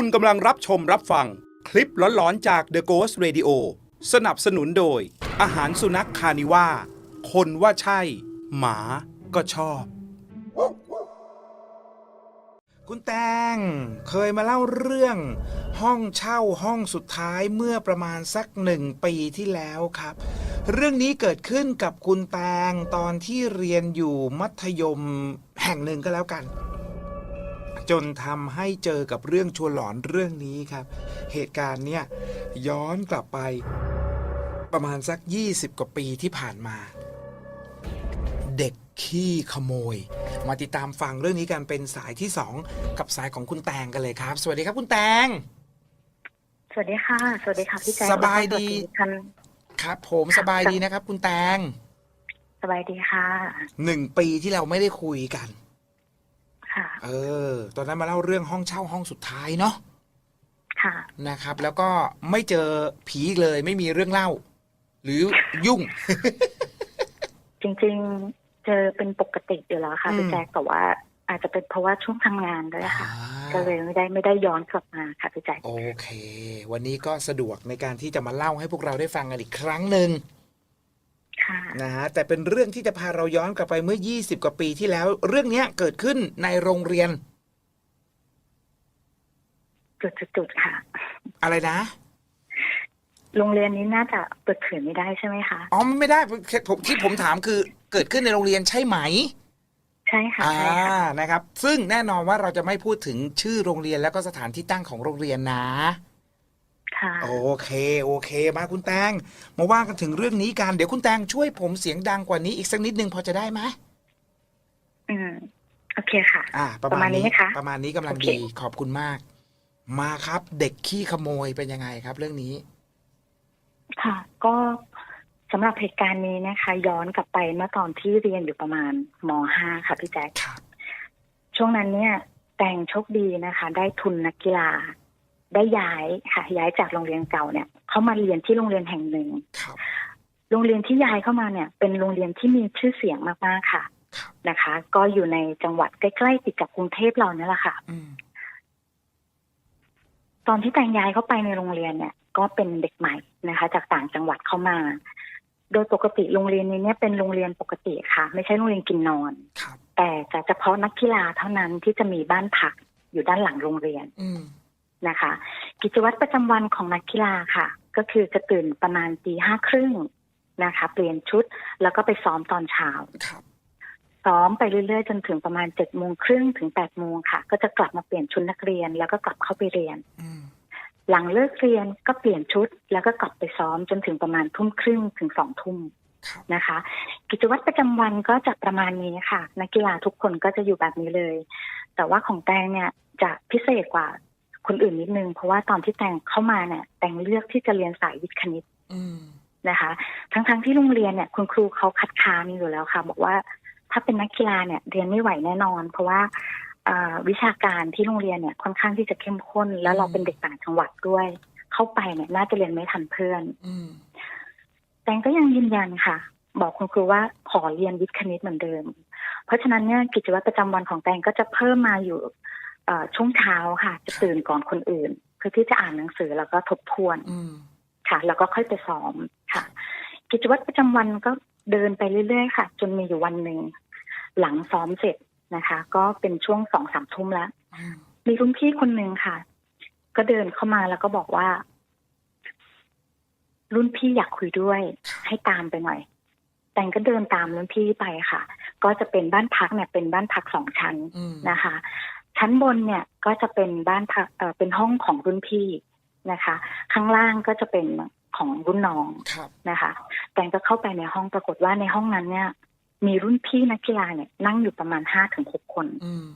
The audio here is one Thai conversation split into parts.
คุณกำลังรับชมรับฟัง คลิปหลอนๆจาก The Ghost Radio สนับสนุนโดย อาหารสุนัขคานิว่า คนว่าใช่ หมาก็ชอบ คุณแตงเคยมาเล่าเรื่อง ห้องเช่าห้องสุดท้ายเมื่อประมาณสักหนึ่งปีที่แล้วครับ เรื่องนี้เกิดขึ้นกับคุณแตงตอนที่เรียนอยู่มัธยมแห่งหนึ่งก็แล้วกัน จนทำให้เจอกับเรื่องชวนหลอนเรื่องนี้ครับ เหตุการณ์เนี่ยย้อนกลับไปประมาณสัก 20 กว่าปีที่ผ่านมา เด็กขี้ขโมย มาติดตามฟังเรื่องนี้กันเป็นสายที่2กับสายของคุณแตงกันเลยครับ สวัสดีครับคุณแตง สวัสดีค่ะ สวัสดีค่ะพี่แจ๊คสบายดีแล้วก็สวัสท่านครับ ผมสบายดีนะครับ คุณแตง สบายดีค่ะหนึ่งปีที่เราไม่ได้คุยกัน ค่ะ เออ ตอนนั้นมาเล่าเรื่องห้องเช่าห้องสุดท้ายเนาะค่ะ นะครับ แล้วก็ไม่เจอผีอีกเลยไม่มีเรื่องเล่า หรือยุ่ง จริงๆเจอเป็นปกติอยู่แล้วค่ะอืม พี่แจ๊คแต่ว่าอาจจะเป็นเพราะว่าช่วงทำงานด้วยค่ะอ่าก็เลยไม่ได้ไม่ได้ย้อนกลับมาค่ะพี่แจ๊คโอเค วันนี้ก็สะดวกในการที่จะมาเล่าให้พวกเราได้ฟังกันอีกครั้งหนึ่งค่ะ นะฮะแต่เป็นเรื่องที่จะพาเราย้อนกลับไปเมื่อ 20 กว่าปีที่แล้ว เรื่องเนี้ยเกิดขึ้นในโรงเรียน จุดๆๆค่ะ อะไรนะ โรงเรียนนี้น่าจะเปิดเผยไม่ได้ใช่ไหมคะอ๋อไม่ได้ผมที่ผมถามคือเกิดขึ้นในโรงเรียนใช่ไหม ใช่ค่ะอ่าใช่ค่ะนะครับ ซึ่งแน่นอนว่าเราจะไม่พูดถึงชื่อโรงเรียนแล้วก็สถานที่ตั้งของโรงเรียนนะ ค่ะ โอเค โอเค มาคุณแตง มาว่ากันถึงเรื่องนี้กัน เดี๋ยวคุณแตงช่วยผมเสียงดังกว่านี้อีกสักนิดนึงพอจะได้ไหมอืมโอเคค่ะ อ่า ประประมามาณณนี้นี้ไหมคะ ประมาณนี้กำลังโอเคดี ขอบคุณมาก มาครับ เด็กขี้ขโมยเป็นยังไงครับ เรื่องนี้ ค่ะ ก็สำหรับเหตุการณ์นี้นะคะ ย้อนกลับไปเมื่อตอนที่เรียนอยู่ประมาณม .5 ค่ะพี่แจ๊คครับ ช่วงนั้นเนี่ย แต่งโชคดีนะคะ ได้ทุนนักกีฬา ได้ย้ายค่ะ ย้ายจากโรงเรียนเก่าเนี่ยเขามาเรียนที่โรงเรียนแห่งหนึ่งครับโรงเรียนที่ย้ายเข้ามาเนี่ย เป็นโรงเรียนที่มีชื่อเสียงมากๆค่ะครับนะคะ ก็อยู่ในจังหวัดใกล้ๆติดกับกรุงเทพเราเนี่ยแหละค่ะอืมตอนที่แต่งย้ายเข้าไปในโรงเรียนเนี่ย ก็เป็นเด็กใหม่นะคะ จากต่างจังหวัดเข้ามา โดยปกติโรงเรียนนี้เนี่ยเป็นโรงเรียนปกติค่ะ ไม่ใช่โรงเรียนกินนอนครับแต่จะเฉพาะนักกีฬาเท่านั้นที่จะมีบ้านพักอยู่ด้านหลังโรงเรียนอืม นะคะ กิจวัตรประจำวันของนักกีฬาค่ะ ก็คือจะตื่นประมาณตีห้าครึ่งนะคะ เปลี่ยนชุดแล้วก็ไปซ้อมตอนเช้าครับซ้อมไปเรื่อยๆ จนถึงประมาณเจ็ดโมงครึ่งถึงแปดโมงค่ะ ก็จะกลับมาเปลี่ยนชุดนักเรียน แล้วก็กลับเข้าไปเรียนอืมหลังเลิกเรียนก็เปลี่ยนชุด แล้วก็กลับไปซ้อมจนถึงประมาณทุ่มครึ่งถึงสองทุ่มครับนะคะ กิจวัตรประจำวันก็จะประมาณนี้ค่ะ นักกีฬาทุกคนก็จะอยู่แบบนี้เลย แต่ว่าของแตงเนี่ยจะพิเศษกว่า คนอื่นนิดนึง เพราะว่าตอนที่แตงเข้ามาเนี่ย แตงเลือกที่จะเรียนสายวิทย์คณิตนะคะ ทั้งๆที่โรงเรียนเนี่ยคุณครูเขาคัดค้านอยู่แล้วค่ะ บอกว่าถ้าเป็นนักกีฬาเนี่ย เรียนไม่ไหวแน่นอน เพราะว่าวิชาการที่โรงเรียนเนี่ยค่อนข้างที่จะเข้มข้น แล้วเราเป็นเด็กต่างจังหวัดด้วย เข้าไปเนี่ย น่าจะเรียนไม่ทันเพื่อนอแตงก็ยังยืนยันค่ะ บอกคุณครูว่าขอเรียนวิทย์คณิตเหมือนเดิม เพราะฉะนั้นเนี่ยกิจวัตรประจำวันของแตงก็จะเพิ่มมาอยู่ ช่วงเช้าค่ะ จะตื่นก่อนคนอื่น เพื่อที่จะอ่านหนังสือแล้วก็ทบทวนอืมค่ะ แล้วก็ค่อยไปซ้อมค่ะ กิจวัตรประจำวันก็เดินไปเรื่อยๆค่ะ จนมีอยู่วันหนึ่งหลังซ้อมเสร็จนะคะ ก็เป็นช่วงสองสามทุ่มแล้วอืมมีรุ่นพี่คนหนึ่งค่ะ ก็เดินเข้ามาแล้วก็บอกว่า รุ่นพี่อยากคุยด้วย ให้ตามไปหน่อยแต่งก็เดินตามรุ่นพี่ไปค่ะ ก็จะเป็นบ้านพักเนี่ยเป็นบ้านพักสองชั้นอืมนะคะ ชั้นบนเนี่ยก็จะเป็นบ้านพักเอ่อเป็นห้องของรุ่นพี่นะคะ ข้างล่างก็จะเป็นของรุ่นน้องครับนะคะ แต่งก็เข้าไปในห้องปรากฏว่าในห้องนั้นเนี่ย มีรุ่นพี่นักกีฬาเนี่ยนั่งอยู่ประมาณห้าถึงหกคนอืม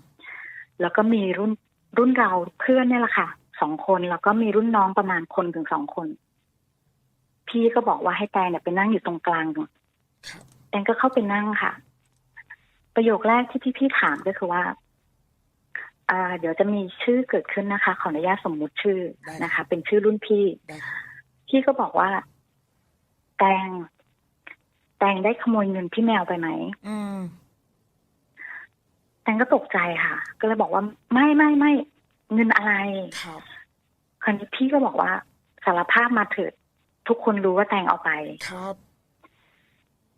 แล้วก็มีรุ่นรุ่นเราเพื่อนเนี่ยแหละค่ะสองคนแล้วก็มีรุ่นน้องประมาณคนถึงสองคน พี่ก็บอกว่าให้แตงเนี่ยไปนั่งอยู่ตรงกลางครับแตงก็เข้าไปนั่งค่ะ ประโยคแรกที่พี่พี่ๆถามก็คือว่า อ่าเดี๋ยวจะมีชื่อเกิดขึ้นนะคะ ขออนุญาตสมมุติชื่อนะคะ เป็นชื่อรุ่นพี่ได้ครับพี่ก็บอกว่า แตง แตงได้ขโมยเงินพี่แมวไปไหมอืมแตงก็ตกใจค่ะ ก็เลยบอกว่าไม่ไม่ไม่เงินอะไรครับคราวนี้พี่ก็บอกว่าสารภาพมาเถิดทุกคนรู้ว่าแตงเอาไปครับ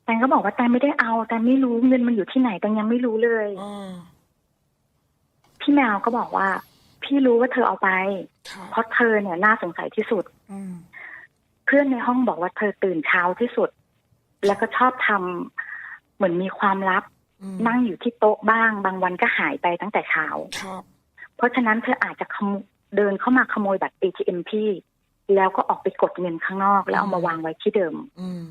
แตงก็บอกว่าแตงไม่ได้เอาแตงไม่รู้เงินมันอยู่ที่ไหนแตงยังไม่รู้เลยอ่า พี่แมวก็บอกว่า พี่รู้ว่าเธอเอาไปครับเพราะเธอเนี่ยน่าสงสัยที่สุดอืมเพื่อนในห้องบอกว่าเธอตื่นเช้าที่สุด แล้วก็ชอบทำเหมือนมีความลับอืมนั่งอยู่ที่โต๊ะบ้าง บางวันก็หายไปตั้งแต่เช้าครับเพราะฉะนั้นเธออาจจะขโมเดินเข้ามาขโมยบัตร ATM พี่ แล้วก็ออกไปกดเงินข้างนอก แล้วเอามาวางไว้ที่เดิมอืม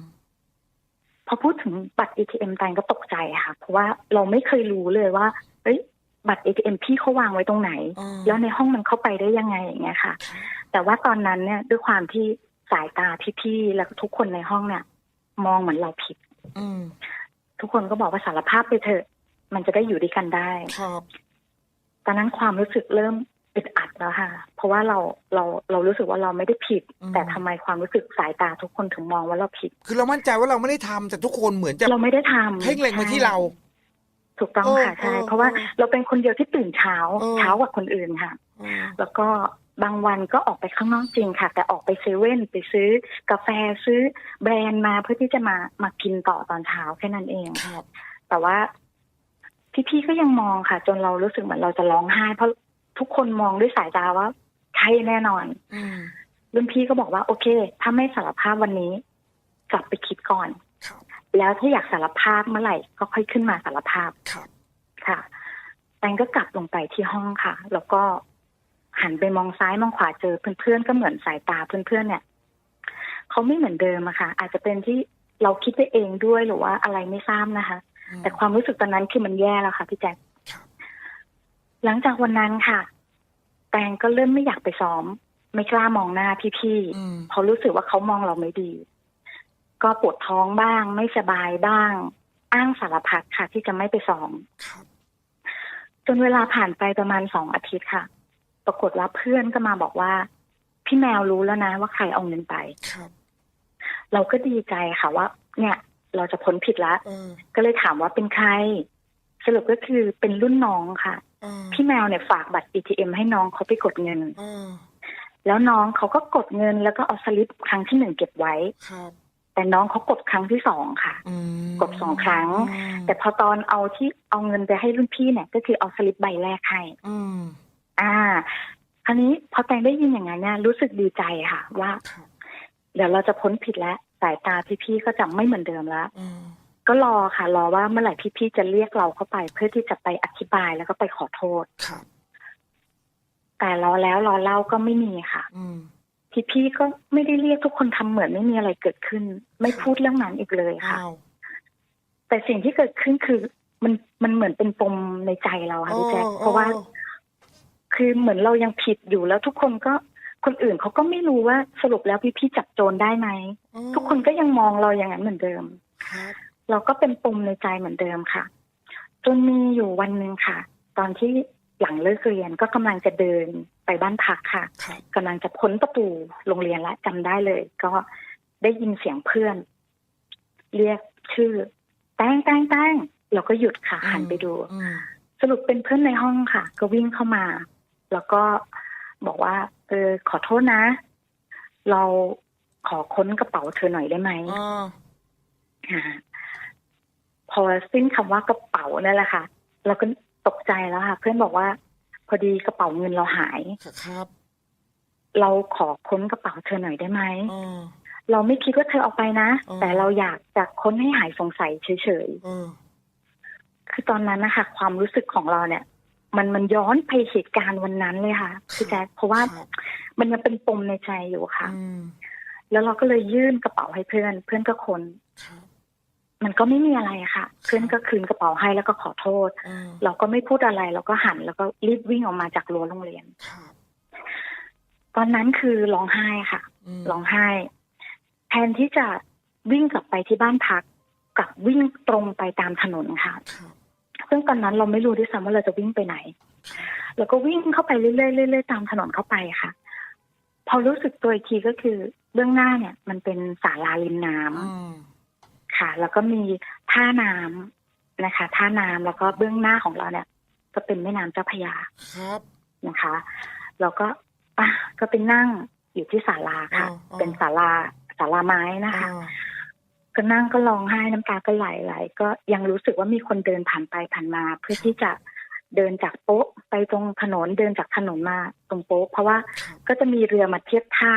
พอพูดถึงบัตร ATM แตงก็ตกใจค่ะ เพราะว่าเราไม่เคยรู้เลยว่า เอ้ย บัตร ATM พี่เขาวางไว้ตรงไหนอ่าแล้วในห้องมันเข้าไปได้ยังไงอย่างเงี้ยค่ะครับแต่ว่าตอนนั้นเนี่ยด้วยความที่สายตาพี่ๆแล้วก็ทุกคนในห้องเนี่ยมองเหมือนเราผิดอืมทุกคนก็บอกว่าสารภาพไปเถอะ มันจะได้อยู่ด้วยกันได้ครับตอนนั้นความรู้สึกเริ่มอึดอัดแล้วค่ะ เพราะว่าเราเราเรารู้สึกว่าเราไม่ได้ผิดอืมแต่ทำไมความรู้สึกสายตาทุกคนถึงมองว่าเราผิด คือเรามั่นใจว่าเราไม่ได้ทำแต่ทุกคนเหมือนจะเราไม่ได้ทำเพ่งเล็งมาที่เรา ถูกต้องค่ะเออใช่เออเพราะว่าเราเป็นคนเดียวที่ตื่นเช้าเออเช้ากว่าคนอื่นค่ะอืมแล้วก็บางวันก็ออกไปข้างนอกจริงค่ะ แต่ออกไปเซเว่นไปซื้อกาแฟซื้อแบรนด์มาเพื่อที่จะมามากินต่อตอนเช้าแค่นั้นเองครับแต่ว่าพี่ๆก็ยังมองค่ะ จนเรารู้สึกเหมือนเราจะร้องไห้ เพราะทุกคนมองด้วยสายตาว่าใช่แน่นอนอืมรุ่นพี่ก็บอกว่าโอเค ถ้าไม่สารภาพวันนี้ กลับไปคิดก่อนครับ แล้วถ้าอยากสารภาพเมื่อไหร่ก็ค่อยขึ้นมาสารภาพครับค่ะแตงก็กลับลงไปที่ห้องค่ะ แล้วก็หันไปมองซ้ายมองขวาเจอเพื่อนๆก็เหมือนสายตาเพื่อนๆเนี่ยเขาไม่เหมือนเดิมอะค่ะ อาจจะเป็นที่เราคิดไปเองด้วยหรือว่าอะไรไม่ทราบนะคะอืมแต่ความรู้สึกตอนนั้นคือมันแย่แล้วค่ะพี่แจ๊คครับหลังจากวันนั้นค่ะ แตงก็เริ่มไม่อยากไปซ้อม ไม่กล้ามองหน้าพี่อืมๆเพราะรู้สึกว่าเขามองเราไม่ดี ก็ปวดท้องบ้าง ไม่สบายบ้าง อ้างสารพัดค่ะ ที่จะไม่ไปซ้อมครับจนเวลาผ่านไปประมาณสองอาทิตย์ค่ะ ปรากฏว่าเพื่อนก็มาบอกว่า พี่แมวรู้แล้วนะ ว่าใครเอาเงินไปครับเราก็ดีใจค่ะว่า เนี่ย เราจะพ้นผิดแล้วเออก็เลยถามว่าเป็นใคร สรุปก็คือเป็นรุ่นน้องค่ะเออพี่แมวเนี่ยฝากบัตร ATM ให้น้องเขาไปกดเงินเออแล้วน้องเขาก็กดเงินแล้วก็เอาสลิปครั้งที่หนึ่งเก็บไว้ครับ แต่น้องเขากดครั้งที่สองค่ะอืมกดสองครั้งอืมแต่พอตอนเอาที่เอาเงินไปให้รุ่นพี่เนี่ย ก็คือเอาสลิปใบแรกให้อืมอ่าคราวนี้พอแตงได้ยินอย่างนั้นเนี่ยรู้สึกดีใจค่ะ ว่าครับเดี๋ยวเราจะพ้นผิดแล้วสายตาพี่ๆก็จะไม่เหมือนเดิมแล้วอืมก็รอค่ะ รอว่าเมื่อไหร่พี่ๆจะเรียกเราเข้าไป เพื่อที่จะไปอธิบายแล้วก็ไปขอโทษครับแต่รอแล้วรอเล่าก็ไม่มีค่ะ อื มพี่ๆก็ไม่ได้เรียกทุกคนทำเหมือนไม่มีอะไรเกิดขึ้น ไม่พูดเรื่องนั้นอีกเลยค่ะอ้าวแต่สิ่งที่เกิดขึ้นคือมันมันเหมือนเป็นปมในใจเราค่ะพี่แจ๊คเพราะว่า คือเหมือนเรายังผิดอยู่แล้วทุกคนก็คนอื่นเขาก็ไม่รู้ว่าสรุปแล้วพี่ๆจับโจรได้ไหมเออทุกคนก็ยังมองเราอย่างนั้นเหมือนเดิมครับเราก็เป็นปมในใจเหมือนเดิมค่ะ จนมีอยู่วันหนึ่งค่ะ ตอนที่หลังเลิกเรียนก็กำลังจะเดิน ไปบ้านพักค่ะครับกำลังจะพ้นประตูโรงเรียนแล้วจำได้เลย ก็ได้ยินเสียงเพื่อน เรียกชื่อแต้งแต้งแต้งเราก็หยุดค่ะหันไปดูอืมสรุปเป็นเพื่อนในห้องค่ะ ก็วิ่งเข้ามา แล้วก็บอกว่า เออ ขอโทษนะ เราขอค้นกระเป๋าเธอหน่อยได้ไหมอ่าอ่าพอสิ้นคำว่ากระเป๋านั่นแหละค่ะ เราก็ตกใจแล้วค่ะ เพื่อนบอกว่า พอดีกระเป๋าเงินเราหายครับ เราขอค้นกระเป๋าเธอหน่อยได้ไหมอ่าเราไม่คิดว่าเธอเอาไปนะอ๋อแต่เราอยากจะค้นให้หายสงสัยเฉยเออๆคือตอนนั้นนะคะความรู้สึกของเราเนี่ย มันมันย้อนไปเหตุการณ์วันนั้นเลยค่ะพี่แจ๊คเพราะว่าครับมันยังเป็นปมในใจอยู่ค่ะอืมแล้วเราก็เลยยื่นกระเป๋าให้เพื่อน เพื่อนก็ค้นครับ มันก็ไม่มีอะไรอะค่ะเพื่อนก็คืนกระเป๋าให้แล้วก็ขอโทษอ่าเราก็ไม่พูดอะไรเราก็หัน แล้วก็รีบวิ่งออกมาจากรั้วโรงเรียนครับตอนนั้นคือร้องไห้ค่ะมร้องไห้ แทนที่จะวิ่งกลับไปที่บ้านพักกลับวิ่งตรงไปตามถนนค่ะครับซึ่งตอนนั้นเราไม่รู้ด้วยซ้ำว่าเราจะวิ่งไปไหน แล้วก็วิ่งเข้าไปเรื่อยๆเรื่อยๆตามถนนเข้าไปค่ะ พอรู้สึกตัวอีกทีก็คือเบื้องหน้าเนี่ย มันเป็นศาลาริมน้ำอืม ค่ะ แล้วก็มีท่าน้ำนะคะ ท่าน้ำแล้วก็เบื้องหน้าของเราเนี่ย ก็เป็นแม่น้ำเจ้าพระยาครับนะคะเราก็อะก็ไปนั่งอยู่ที่ศาลาค่ะอ๋ออ๋อเป็นศาลาศาลาไม้นะคะอ่าก็นั่งก็ร้องไห้น้ำตาก็ไหลไหลก็ยังรู้สึกว่ามีคนเดินผ่านไปผ่านมา เพื่อที่จะเดินจากโป๊ะไปตรงถนนเดินจากถนนมาตรงโป๊ะเพราะว่าครับก็จะมีเรือมาเทียบท่า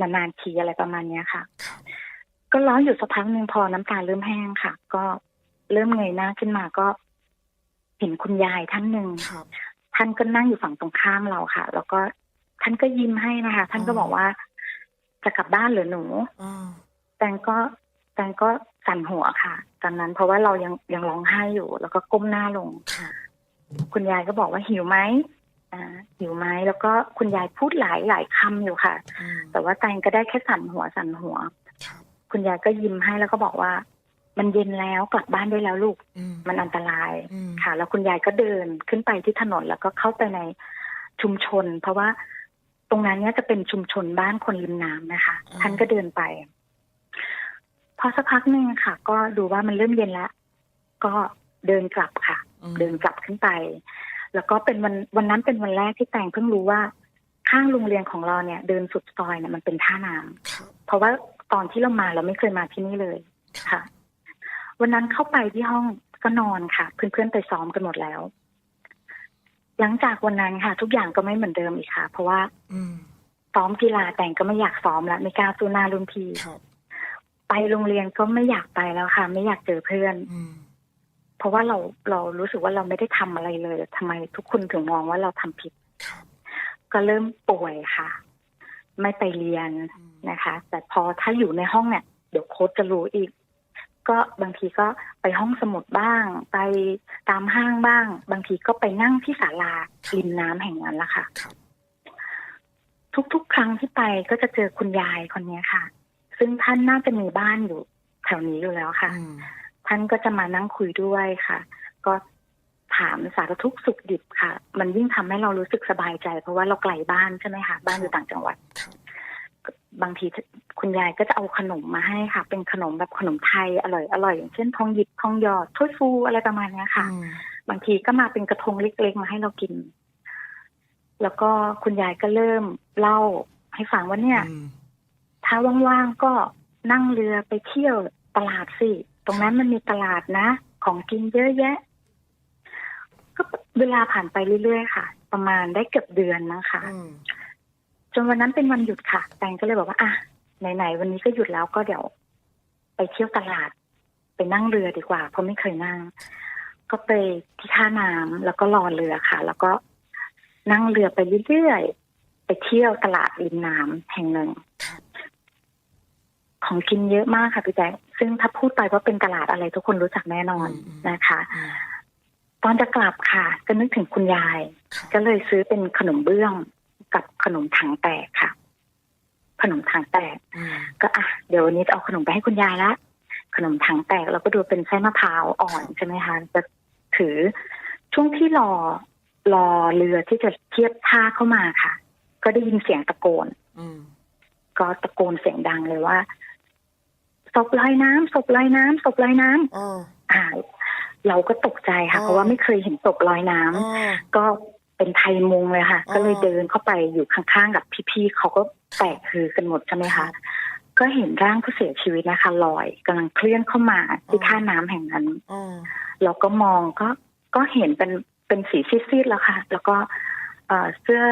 นานๆทีอะไรประมาณเนี้ยค่ะครับ ก็ร้องอยู่สักพักหนึ่งพอน้ำตาเริ่มแห้งค่ะ ก็เริ่มเงยหน้าขึ้นมาก็ เห็นคุณยายท่านหนึ่งครับท่านก็นั่งอยู่ฝั่งตรงข้ามเราค่ะ แล้วก็ท่านก็ยิ้มให้นะคะ ท่านก็อ๋อบอกว่า จะกลับบ้านเหรือหนูอ่าแตงก็แตงก็สั่นหัวค่ะ ตอนนั้นเพราะว่าเรายังยังร้องไห้อยู่ แล้วก็ก้มหน้าลงครับคุณยายก็บอกว่าหิวไหมอ่าหิวไหมแล้วก็คุณยายพูดหลายหลายคำอยู่ค่ะอืมแต่ว่าแตงก็ได้แค่สั่นหัวสั่นหัว ครับคุณยายก็ยิ้มให้แล้วก็บอกว่า มันเย็นแล้วกลับบ้านได้แล้วลูกอืมมันอันตรายอืมค่ะ แล้วคุณยายก็เดินขึ้นไปที่ถนนแล้วก็เข้าไปในชุมชน เพราะว่าตรงนั้นเนี่ยจะเป็นชุมชนบ้านคนริมน้ำนะคะ ท่านก็เดินไป พอสักพักหนึ่งค่ะ ก็ดูว่ามันเริ่มเย็นแล้วก็เดินกลับค่ะอืมเดินกลับขึ้นไป แล้วก็เป็นวันวันนั้นเป็นวันแรกที่แตงเพิ่งรู้ว่าข้างโรงเรียนของเราเนี่ย เดินสุดซอยเนี่ยมันเป็นท่าน้ำครับเพราะว่า ตอนที่เรามาเราไม่เคยมาที่นี่เลยค่ะ วันนั้นเข้าไปที่ห้องก็นอนค่ะ เพื่อนๆไปซ้อมกันหมดแล้ว หลังจากวันนั้นค่ะ ทุกอย่างก็ไม่เหมือนเดิมอีกค่ะ เพราะว่าอืมซ้อมกีฬาแต่งก็ไม่อยากซ้อมแล้วไม่กล้าสู้หน้ารุ่นพี่ครับไปโรงเรียนก็ไม่อยากไปแล้วค่ะ ไม่อยากเจอเพื่อนอืมเพราะว่าเราเรารู้สึกว่าเราไม่ได้ทำอะไรเลยทำไมทุกคนถึงมองว่าเราทำผิดครับก็เริ่มป่วยค่ะ ไม่ไปเรียนอืมนะคะ แต่พอถ้าอยู่ในห้องเนี่ย เดี๋ยวโค้ชจะรู้อีก ก็บางทีก็ไปห้องสมุดบ้าง ไปตามห้างบ้าง บางทีก็ไปนั่งที่ศาลาริมน้ำแห่งนั้นละค่ะครับทุกๆ ครั้งที่ไปก็จะเจอคุณยายคนนี้ค่ะ ซึ่งท่านน่าจะมีบ้านอยู่แถวนี้อยู่แล้วค่ะอืมท่านก็จะมานั่งคุยด้วยค่ะ ก็ ถามสารทุกข์สุขดิบค่ะ มันยิ่งทำให้เรารู้สึกสบายใจ เพราะว่าเราไกลบ้านใช่ไหมคะบ้านอยู่ต่างจังหวัดครับบางทีคุณยายก็จะเอาขนมมาให้ค่ะ เป็นขนมแบบขนมไทยอร่อยอร่อยอย่างเช่นทองหยิบทองหยอดถ้วยฟูอะไรประมาณเนี้ยค่ะอืมบางทีก็มาเป็นกระทงเล็กๆมาให้เรากิน แล้วก็คุณยายก็เริ่มเล่าให้ฟังว่าเนี่ยอืมถ้าว่างๆก็นั่งเรือไปเที่ยวตลาดสิ ตรงนั้นมันมีตลาดนะ ของกินเยอะแยะ ก็เวลาผ่านไปเรื่อยๆค่ะ ประมาณได้เกือบเดือนนะคะอืมจนวันนั้นเป็นวันหยุดค่ะ แตงก็เลยบอกว่าอะไหนๆวันนี้ก็หยุดแล้วก็เดี๋ยว ไปเที่ยวตลาด ไปนั่งเรือดีกว่า เพราะไม่เคยนั่ง ก็ไปที่ท่าน้ำแล้วก็รอเรือค่ะ แล้วก็นั่งเรือไปเรื่อยๆไปเที่ยวตลาดริมน้ำแห่งหนึ่งครับของกินเยอะมากค่ะพี่แจ๊คซึ่งถ้าพูดไปว่าเป็นตลาดอะไรทุกคนรู้จักแน่นอนอืมอืมนะคะอืม ตอนจะกลับค่ะ ก็นึกถึงคุณยายครับก็เลยซื้อเป็นขนมเบื้องกับขนมถังแตกค่ะ ขนมถังแตกอืมก็อะเดี๋ยววันนี้จะเอาขนมไปให้คุณยายละขนมถังแตกเราก็ดูเป็นไส้มะพร้าวอ่อนใช่ไหมคะจะถือช่วงที่รอรอเรือที่จะเทียบท่าเข้ามาค่ะ ก็ได้ยินเสียงตะโกนอืมก็ตะโกนเสียงดังเลยว่าศพลอยน้ำศพลอยน้ำศพลอยน้ำอ๋ออ่า เราก็ตกใจค่ะอ๋อเพราะว่าไม่เคยเห็นศพลอยน้ำอ๋อก็เป็นไทยมุงเลยค่ะอ๋อก็เลยเดินเข้าไปอยู่ข้างๆกับพี่ๆเขาก็แตกคือกันหมดใช่ไหมคะก็เห็นร่างผู้เสียชีวิตนะคะลอยกำลังเคลื่อนเข้ามาที่ท่าน้ำแห่งนั้นอ๋อเราก็มองก็ก็เห็นเป็นเป็นสีซีดๆแล้วค่ะ แล้วก็เอ่อเสื้อ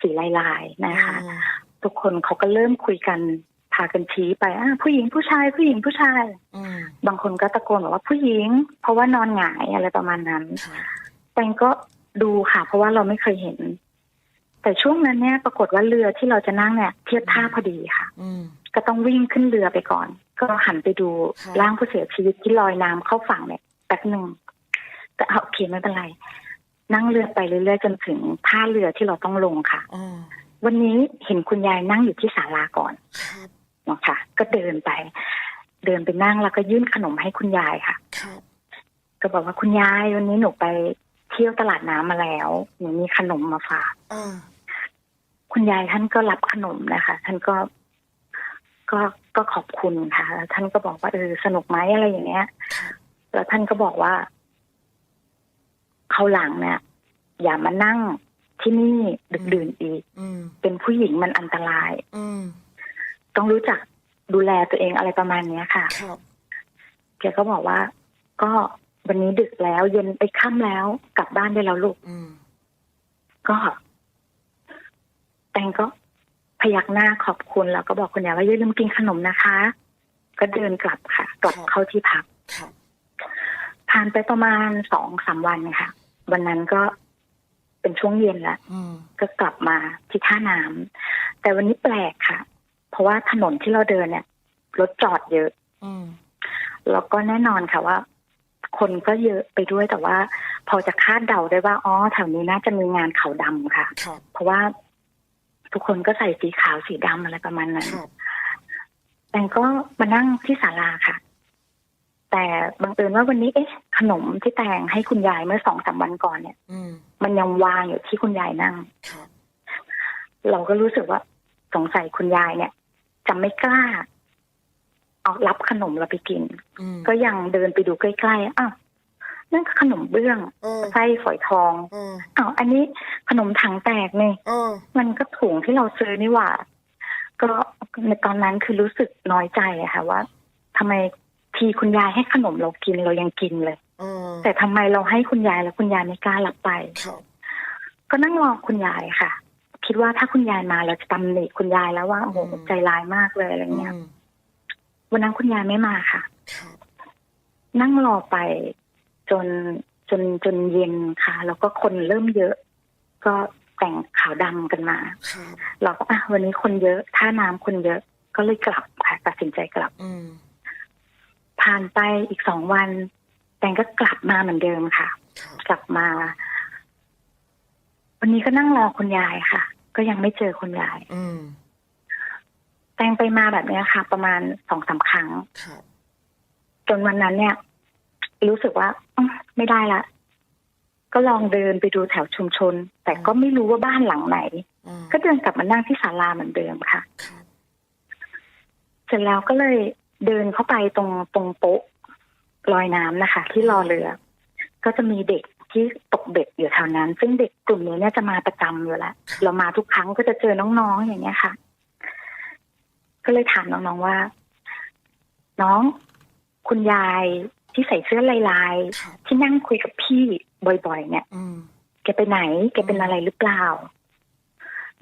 สีลายๆนะคะอ๋อทุกคนเขาก็เริ่มคุยกันพากันชี้ไปอะผู้หญิงผู้ชายผู้หญิงผู้ชายอืมบางคนก็ตะโกนบอกว่าผู้หญิง เพราะว่านอนหงายอะไรประมาณนั้นครับแตงก็ดูค่ะ เพราะว่าเราไม่เคยเห็น แต่ช่วงนั้นเนี่ย ปรากฏว่าเรือที่เราจะนั่งเนี่ย เทียบท่าพอดีค่ะอืมก็ต้องวิ่งขึ้นเรือไปก่อน ก็หันไปดูค่ะร่างผู้เสียชีวิตที่ลอยน้ำเข้าฝั่งเนี่ยแป๊บหนึ่งแต่เอาโอเคไม่เป็นไร นั่งเรือไปเรื่อยๆจนถึงท่าเรือที่เราต้องลงค่ะอ๋อวันนี้เห็นคุณยายนั่งอยู่ที่ศาลาก่อน ครับนะคะก็เดินไป เดินไปนั่งแล้วก็ยื่นขนมให้คุณยายค่ะครับก็บอกว่าคุณยายวันนี้หนูไปเที่ยวตลาดน้ำมาแล้วหนูมีขนมมาฝากอ่าคุณยายท่านก็รับขนมนะคะ ท่านก็ก็ก็ขอบคุณค่ะแล้วท่านก็บอกว่าเออสนุกไหมอะไรอย่างเงี้ยครับแล้วท่านก็บอกว่าเขาวหลังเนี่ยอย่ามานั่งที่นี่ดึกดื่นอีกอืมเป็นผู้หญิงมันอันตรายอืม ต้องรู้จักดูแลตัวเองอะไรประมาณเนี้ยค่ะครับแกก็บอกว่า ก็วันนี้ดึกแล้ว เย็นไปค่ำแล้วกลับบ้านได้แล้วลูกอืมก็ แตงก็พยักหน้าขอบคุณแล้วก็บอกคุณยายว่าอย่าลืมกินขนมนะคะ ก็เดินกลับค่ะ กลับเข้าที่พักครับผ่านไปประมาณสองสามวันค่ะ วันนั้นก็เป็นช่วงเย็นแล้วอืมก็กลับมาที่ท่าน้ำแต่วันนี้แปลกค่ะ เพราะว่าถนนที่เราเดินเนี่ยรถจอดเยอะอืมแล้วก็แน่นอนค่ะว่า คนก็เยอะไปด้วยแต่ว่า พอจะคาดเดาได้ว่าอ๋อแถวนี้น่าจะมีงานขาวดำค่ะครับเพราะว่าทุกคนก็ใส่สีขาวสีดำอะไรประมาณนั้นครับแตงก็มานั่งที่ศาลาค่ะ แต่บังเอิญว่าวันนี้เอ๊ะ ขนมที่แตงให้คุณยายเมื่อสองสามวันก่อนเนี่ยอืมมันยังวางอยู่ที่คุณยายนั่งครับเราก็รู้สึกว่าสงสัยคุณยายเนี่ย จะไม่กล้า เอารับขนมเราไปกินอืมก็ยังเดินไปดูใกล้ๆอ้าวนั่นก็ขนมเบื้องเออไส้ฝอยทองเอออ้าวอันนี้ขนมถังแตกนี่เออมันก็ถุงที่เราซื้อนี่หว่า ก็ในตอนนั้นคือรู้สึกน้อยใจอะค่ะว่าทำไมทีคุณยายให้ขนมเรากินเรายังกินเลยเออแต่ทำไมเราให้คุณยายแล้วคุณยายไม่กล้ารับไปครับก็นั่งรอคุณยายค่ะ คิดว่าถ้าคุณยายมาเราจะตำหนิคุณยายแล้วว่าโอ้โหอืมใจร้ายมากเลยอะไรเงี้ยอืมวันนั้นคุณยายไม่มาค่ะครับนั่งรอไปจนจนจนเย็นค่ะ แล้วก็คนเริ่มเยอะ ก็แต่งขาวดำกันมาครับเราก็อะวันนี้คนเยอะท่าน้ำคนเยอะก็เลยกลับค่ะตัดสินใจกลับอืมผ่านไปอีกสองวัน แตงก็กลับมาเหมือนเดิมค่ะครับกลับมา วันนี้ก็นั่งรอคุณยายค่ะ ก็ยังไม่เจอคุณยาย อืมแตงไปมาแบบเนี้ยค่ะ ประมาณสองสามครั้ง ครับ จนวันนั้นเนี่ย รู้สึกว่าอื้อไม่ได้ละ ก็ลองเดินไปดูแถวชุมชน แต่ก็ไม่รู้ว่าบ้านหลังไหน อืมก็เดินกลับมานั่งที่ศาลาเหมือนเดิมค่ะ ครับเสร็จแล้วก็เลยเดินเข้าไปตรงตรงโป๊ะลอยน้ำนะคะ ที่รอเรือ ก็จะมีเด็ก ที่ตกเบ็ดอยู่แถวนั้น ซึ่งเด็กกลุ่มนี้เนี่ยจะมาประจำอยู่แล้วเรามาทุกครั้งก็จะเจอน้องๆอย่างเงี้ยค่ะ ก็เลยถามน้องๆว่า น้องคุณยายที่ใส่เสื้อลายครับๆที่นั่งคุยกับพี่บ่อยๆ เนี่ยอืมแกไปไหนแกเป็นอะไรหรือเปล่า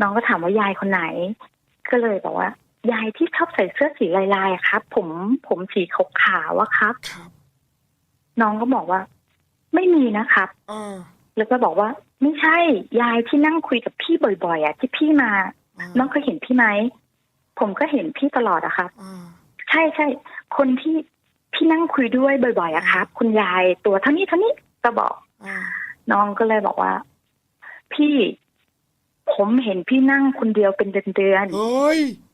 น้องก็ถามว่ายายคนไหน ก็เลยบอกว่า ยายที่ชอบใส่เสื้อสีลายๆอะครับ ผมผมสีขาวๆอะครับครับน้องก็บอกว่า ไม่มีนะครับอ่าแล้วก็บอกว่า ไม่ใช่ยายที่นั่งคุยกับพี่บ่อยๆอะที่พี่มาาน้องเคยเห็นพี่ไหมผมก็เห็นพี่ตลอดอะครับอ่าใช่ใช่คนที่พี่นั่งคุยด้วยบ่อยๆอะครับ คุณยายตัวเท่านี้เท่านี้ก็บอก อ่าน้องก็เลยบอกว่า พี่ ผมเห็นพี่นั่งคนเดียวเป็นเดือนเฮ้ยๆ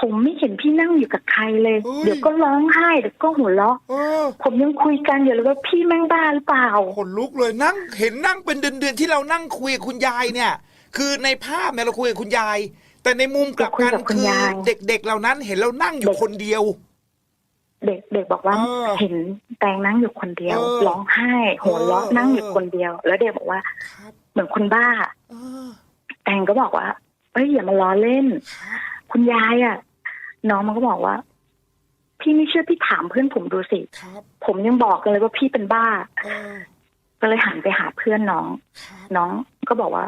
ผมไม่เห็นพี่นั่งอยู่กับใครเลยเฮ้ยเดี๋ยวก็ร้องไห้เดี๋ยวก็หัวเราะเออผมยังคุยกันอยู่เลยว่าพี่แม่งบ้าหรือเปล่าขนลุกเลยนั่งเห็นนั่งเป็นเดือนๆที่เรานั่งคุยกับคุณยายเนี่ย คือในภาพเนี่ยเราคุยกับคุณยาย แต่ในมุมกลับกันเราคุยกับคุณคือยายเด็กๆเหล่านั้นเห็นเรานั่งอยู่เด็กคนเดียว เด็กเด็กบอกว่าเออเห็นแตงนั่งอยู่คนเดียวเออร้องไห้หัวเราะเออนั่งอยู่คนเดียว แล้วเด็กบอกว่าครับเหมือนคนบ้าเออแตงก็บอกว่าเอ้ยอย่ามาล้อเล่น ครับคุณยายอะ่ะ น้องมันก็บอกว่า พี่ไม่เชื่อพี่ถามเพื่อนผมดูสิครับผมยังบอกกันเลยว่าพี่เป็นบ้าเออก็เลยหันไปหาเพื่อนน้องครับน้องก็บอกว่า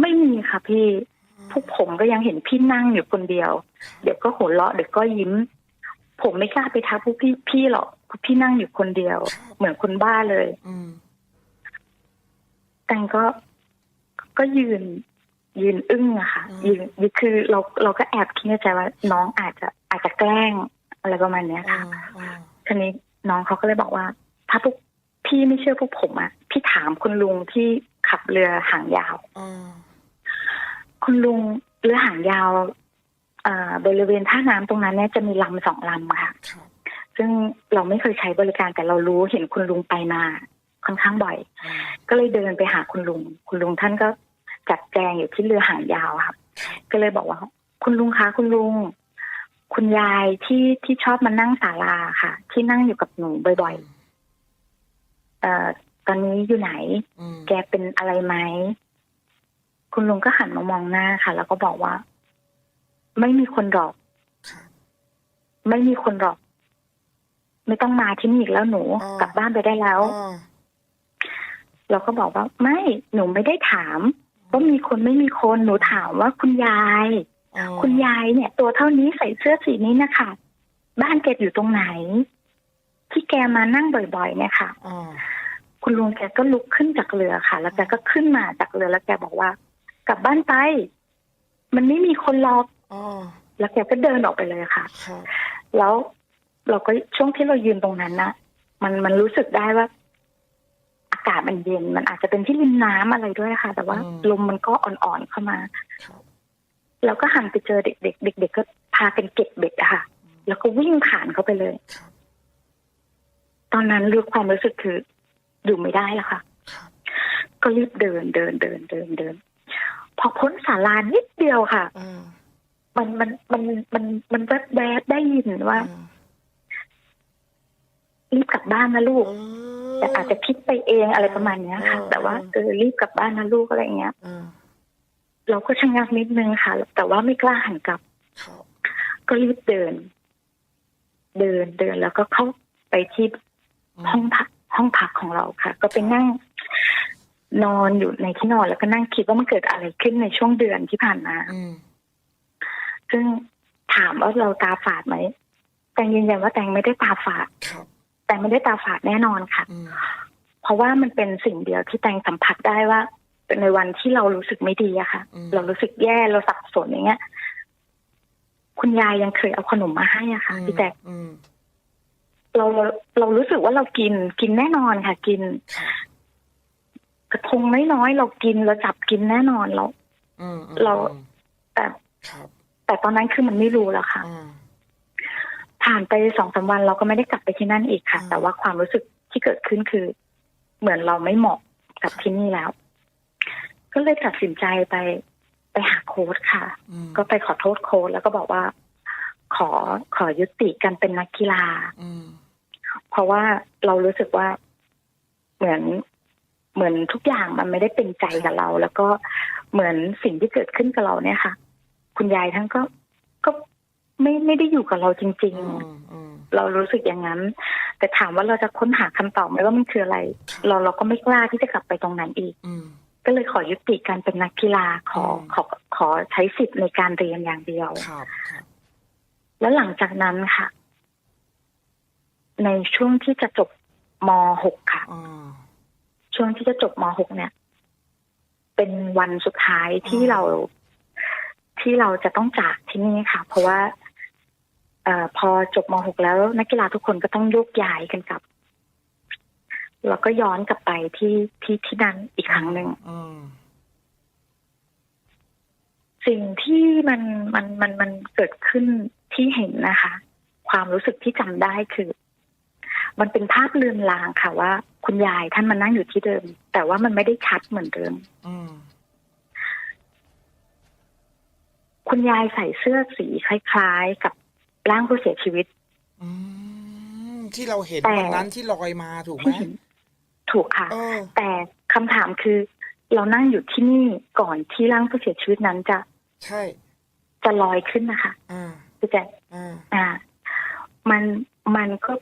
ไม่มีค่ะพี่พวกผมก็ยังเห็นพี่นั่งอยู่คนเดียว เดี๋ยวก็หัวเราะเดี๋ยวก็ยิ้ม ผมไม่กล้าไปทักพวกพี่พี่หรอกเพราะพี่นั่งอยู่คนเดียว เหมือนคนบ้าเลยอืมแตงก็ก็ยืน ยืนอึ้งอะค่ะยืนยืนคือเราเราก็แอบคิดในใจว่าน้องอาจจะอาจจะแกล้งอะไรประมาณเนี้ยอ่าค่ะอ่าทีนี้น้องเขาก็เลยบอกว่า ถ้าพวกพี่ไม่เชื่อพวกผมอะพี่ถามคุณลุงที่ขับเรือหางยาวอ่าคุณลุงเรือหางยาวเอ่อบริเวณท่าน้ำตรงนั้นเนี่ยจะมีลำสองลำอะค่ะครับซึ่งเราไม่เคยใช้บริการแต่เรารู้เห็นคุณลุงไปมาค่อนข้างบ่อยอ่าก็เลยเดินไปหาคุณลุง คุณลุงท่านก็ จัดแจงอยู่ที่เรือหางยาวค่ะก็เลยบอกว่า คุณลุงคะคุณลุง คุณยายที่ที่ชอบมานั่งศาลาค่ะ ที่นั่งอยู่กับหนูบ่อยๆเอ่อตอนนี้อยู่ไหนอืมแกเป็นอะไรไหม คุณลุงก็หันมามองหน้าค่ะ แล้วก็บอกว่า ไม่มีคนหรอกครับไม่มีคนหรอก ไม่ต้องมาที่นี่อีกแล้วหนูอ๋อกลับบ้านไปได้แล้วอ๋อเราก็บอกว่า ไม่หนูไม่ได้ถาม ว่ามีคนไม่มีคนหนูถามว่าคุณยายอ๋อคุณยายเนี่ย ตัวเท่านี้ใส่เสื้อสีนี้นะคะบ้านแกอยู่ตรงไหน ที่แกมานั่งบ่อยๆ เนี่ยค่ะอ๋อคุณลุงแกก็ลุกขึ้นจากเรือค่ะ แล้วแกก็ขึ้นมาจากเรือแล้วแกบอกว่า กลับบ้านไป มันไม่มีคนหรอกอ๋อแล้วแกก็เดินออกไปเลยค่ะครับแล้วเราก็ช่วงที่เรายืนตรงนั้นนะมันมันรู้สึกได้ว่าอากาศมันเย็น มันอาจจะเป็นที่ริมน้ำอะไรด้วยค่ะ แต่ว่าลมมันก็อ่อนๆเข้ามาครับแล้วก็หันไปเจอเด็กๆเด็กๆก็พากันเก็บเบ็ดอะค่ะ แล้วก็วิ่งผ่านเข้าไปเลยครับตอนนั้นรู้ความรู้สึกคืออยู่ไม่ได้แล้วค่ะครับก็รีบเดินเดินเดินเดินเดิน พอพ้นศาลานิดเดียวค่ะอ่ามันมันมันมันมันแวบแวบๆได้ยินว่าอ่า รีบกลับบ้านนะลูกเออแต่อาจจะคิดไปเองอะไรประมาณเนี้ยค่ะเออแต่ว่าเออรีบกลับบ้านนะลูกอะไรเงี้ยอ่าเราก็ชะงักนิดนึงค่ะ แต่ว่าไม่กล้าหันกลับครับก็รีบเดิน เดินเดินแล้วก็เข้าไปที่อืมห้องพักห้องพักของเราค่ะ ก็ไปนั่ง นอนอยู่ในที่นอนแล้วก็นั่งคิดว่ามันเกิดอะไรขึ้นในช่วงเดือนที่ผ่านมาอืมซึ่งถามว่าเราตาฝาดไหมแตงยืนยันว่าแตงไม่ได้ตาฝาดครับ แตงไม่ได้ตาฝาดแน่นอนค่ะอืมเพราะว่ามันเป็นสิ่งเดียวที่แตงสัมผัสได้ว่าในวันที่เรารู้สึกไม่ดีอะค่ะอืมเรารู้สึกแย่เราสับสนอย่างเงี้ย คุณยายยังเคยเอาขนมมาให้อะค่ะพี่แจ๊คอืมเราเราเรารู้สึกว่าเรากินกินแน่นอนค่ะ กินครับกระทงน้อยๆเรากินเราจับกินแน่นอนเราอืมอืมเราอืมแต่ครับแต่ตอนนั้นคือมันไม่รู้แล้วค่ะอ่า ผ่านไปสองสามวันเราก็ไม่ได้กลับไปที่นั่นอีกค่ะอืมแต่ว่าความรู้สึกที่เกิดขึ้นคือ เหมือนเราไม่เหมาะกับที่นี่แล้ว ก็เลยตัดสินใจไปไปหาโค้ชค่ะอืมก็ไปขอโทษโค้ชแล้วก็บอกว่า ขอขอยุติการเป็นนักกีฬาอืมเพราะว่าเรารู้สึกว่าเหมือนเหมือนทุกอย่างมันไม่ได้เป็นใจกับเรา แล้วก็เหมือนสิ่งที่เกิดขึ้นกับเราเนี่ยค่ะ คุณยายท่านก็ก็ ไม่ไม่ได้อยู่กับเราจริงอืๆมอืมเรารู้สึกอย่างนั้น แต่ถามว่าเราจะค้นหาคำตอบไหมว่ามันคืออะไรครับเราเราก็ไม่กล้าที่จะกลับไปตรงนั้นอีกอืมก็เลยขอยุติการเป็นนักกีฬาขออืมขอขอใช้สิทธิ์ในการเรียนอย่างเดียวครับครับแล้วหลังจากนั้นค่ะ ในช่วงที่จะจบม .6 ค่ะอ่าช่วงที่จะจบม .6 เนี่ย เป็นวันสุดท้ายที่อืมเราที่เราจะต้องจากที่นี่ค่ะ เพราะว่าเออพอจบม .6 แล้ว นักกีฬาทุกคนก็ต้องโยกย้ายกันกลับเราก็ย้อนกลับไปที่ที่ที่นั่นอีกครั้งหนึ่งอืมสิ่งที่มันมันมันมันเกิดขึ้นที่เห็นนะคะ ความรู้สึกที่จำได้คือ มันเป็นภาพเลือนลางค่ะว่า คุณยายท่านมานั่งอยู่ที่เดิม แต่ว่ามันไม่ได้ชัดเหมือนเดิมอืมคุณยายใส่เสื้อสีคล้าย ๆ กับ ร่างผู้เสียชีวิตอืมที่เราเห็นแต่วันนั้นที่ลอยมาถูกไหมที่เห็นถูกค่ะเออแต่คำถามคือ เรานั่งอยู่ที่นี่ก่อนที่ร่างผู้เสียชีวิตนั้นจะ ใช่ จะลอยขึ้นนะคะอ่าพี่แจ๊คอ่าอ่า มันมันก็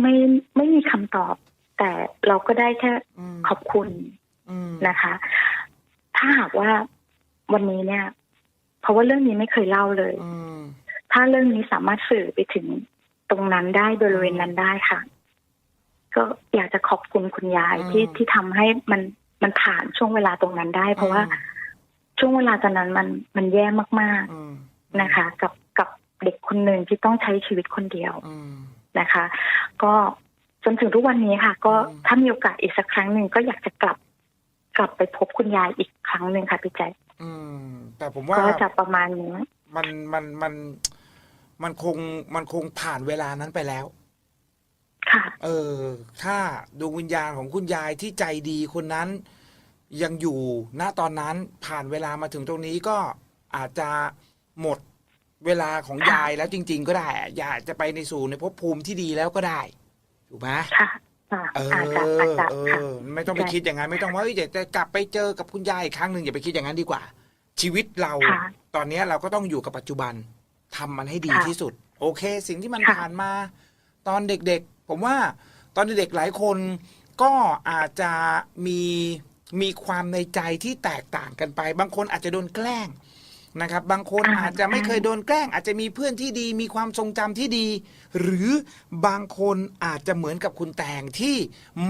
ไม่ไม่มีคำตอบ แต่เราก็ได้แค่อืมขอบคุณอืมนะคะ ถ้าหากว่าวันนี้เนี่ย เพราะว่าเรื่องนี้ไม่เคยเล่าเลยอืม ถ้าเรื่องนี้สามารถสื่อไปถึงตรงนั้นได้บริเวณนั้นได้ค่ะ ก็อยากจะขอบคุณคุณยายที่ที่ทำให้มันมันผ่านช่วงเวลาตรงนั้นได้ เพราะว่าช่วงเวลาตอนนั้นมันมันแย่มากอืมๆนะคะ กับกับเด็กคนหนึ่งที่ต้องใช้ชีวิตคนเดียวอืมนะคะ ก็จนถึงทุกวันนี้ค่ะ ก็อืมถ้ามีโอกาสอีกสักครั้งหนึ่งก็อยากจะกลับกลับไปพบคุณยายอีกครั้งหนึ่งค่ะพี่แจ๊คอืมแต่ผมว่าก็จะประมาณนี้มันมันมันมัน คงมันคงผ่านเวลานั้นไปแล้ว ค่ะ เออ ถ้าดวงวิญญาณของคุณยายที่ใจดีคนนั้น ยังอยู่ณตอนนั้นผ่านเวลามาถึงตรงนี้ก็อาจจะหมดเวลาของค่ะยายแล้วจริง ๆ ก็ได้อยากจะไปในสู่ในภพภูมิที่ดีแล้วก็ได้ถูกไหมค่ะค่ะเอออาจจะอาจจะเอค่ะอไม่ต้องไปใช่คิดอย่างนั้นไม่ต้องว่าเอ้ยเดี๋ยวจะกลับไปเจอกับคุณยายอีกครั้งหนึ่งอย่าไปคิดอย่างนั้นดีกว่า ชีวิตเราค่ะตอนนี้เราก็ต้องอยู่กับปัจจุบัน ทำมันให้ดีค่ะที่สุด โอเค สิ่งที่มันค่ะ ผ่านมา ตอนเด็กๆ ผมว่าตอนเด็กๆหลายคนก็อาจจะมีมีความในใจที่แตกต่างกันไป บางคนอาจจะโดนแกล้งนะครับ บางคนอ่าอาจจะไม่ใช่เคยโดนแกล้ง อาจจะมีเพื่อนที่ดี มีความทรงจำที่ดี หรือบางคนอาจจะเหมือนกับคุณแตงที่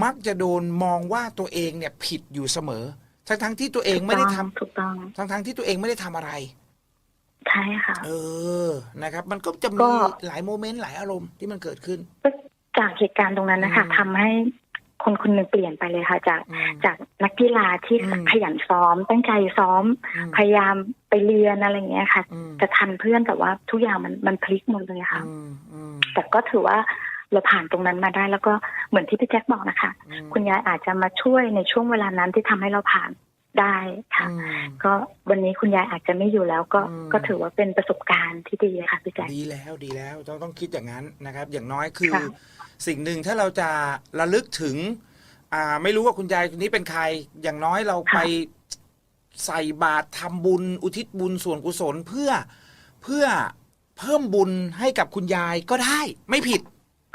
มักจะโดนมองว่าตัวเองเนี่ยผิดอยู่เสมอ ทั้งๆที่ตัวเองไม่ได้ทำถูกต้องทั้งๆที่ตัวเองไม่ได้ทำอะไร ใช่ค่ะ เออนะครับ มันก็จะก็ มีหลายโมเมนต์หลายอารมณ์ที่มันเกิดขึ้นจากเหตุการณ์ตรงนั้นนะคะอืม ทำให้คนคนหนึ่งเปลี่ยนไปเลยค่ะ จากอืม จากนักกีฬาที่อืม ขยันซ้อม ตั้งใจซ้อม อืมพยายามไปเรียนอะไรอย่างเงี้ยค่ะ อืมจะทันเพื่อนแต่ว่าทุกอย่างมันมันพลิกหมดเลยค่ะ อืมอืมแต่ก็ถือว่าเราผ่านตรงนั้นมาได้ แล้วก็เหมือนที่พี่แจ็คบอกนะคะ อืมคุณยายอาจจะมาช่วยในช่วงเวลานั้นที่ทำให้เราผ่าน ได้ค่ะอืมก็วันนี้คุณยายอาจจะไม่อยู่แล้วก็อืมก็ถือว่าเป็นประสบการณ์ที่ดีค่ะพี่แจ็คดีแล้วดีแล้วต้องต้องคิดอย่างนั้นนะครับ อย่างน้อยคือค่ะสิ่งหนึ่งถ้าเราจะระลึกถึง อ่า ไม่รู้ว่าคุณยายคนนี้เป็นใคร อย่างน้อยเราไปใส่บาตรทำบุญอุทิศบุญส่วนกุศลเพื่อเพื่อเพิ่มบุญให้กับคุณยายก็ได้ ไม่ผิด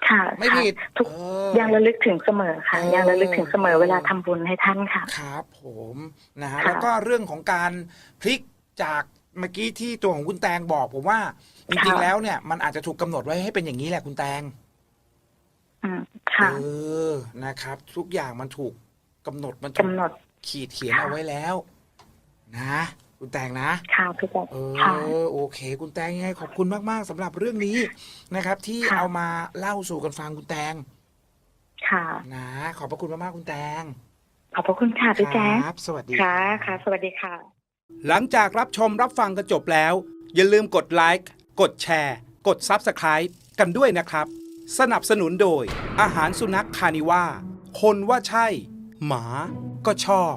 ค่ะไม่ผิดค่ะทุกเออ ยังระลึกถึงเสมอค่ะ เออ ยังระลึกถึงเสมอเวลาทำบุญให้ท่านค่ะ ครับผมนะฮะค่ะ แล้วก็เรื่องของการพลิกจากเมื่อกี้ที่ตัวของคุณแตงบอกผมว่าจริงๆแล้วเนี่ยมันอาจจะถูกกำหนดไว้ให้เป็นอย่างนี้แหละคุณแตง อืมค่ะเออ นะครับ ทุกอย่างมันถูกกำหนดมันถูกกำหนด ขีดเขียนค่ะ เอาไว้แล้ว นะ คุณแตงนะ ค่ะพี่แจ็คเอค่ะ อโอเค คุณแตงยังไงขอบคุณมาก ๆสำหรับเรื่องนี้นะครับ ที่ค่ะ เอามาเล่าสู่กันฟังคุณแตงค่ะ นะ ขอบพระคุณมากๆคุณแตงขอบพระคุณค่ะพี่แจ๊คครับ สวัสดี ค่ะรับค่ะ สวัสดีค่ะ หลังจากรับชมรับฟังกันจบแล้ว อย่าลืมกดไลค์กดแชร์ กด Subscribe กันด้วยนะครับ สนับสนุนโดย อาหารสุนัขคานิว่าคนว่าใช่ หมาก็ชอบ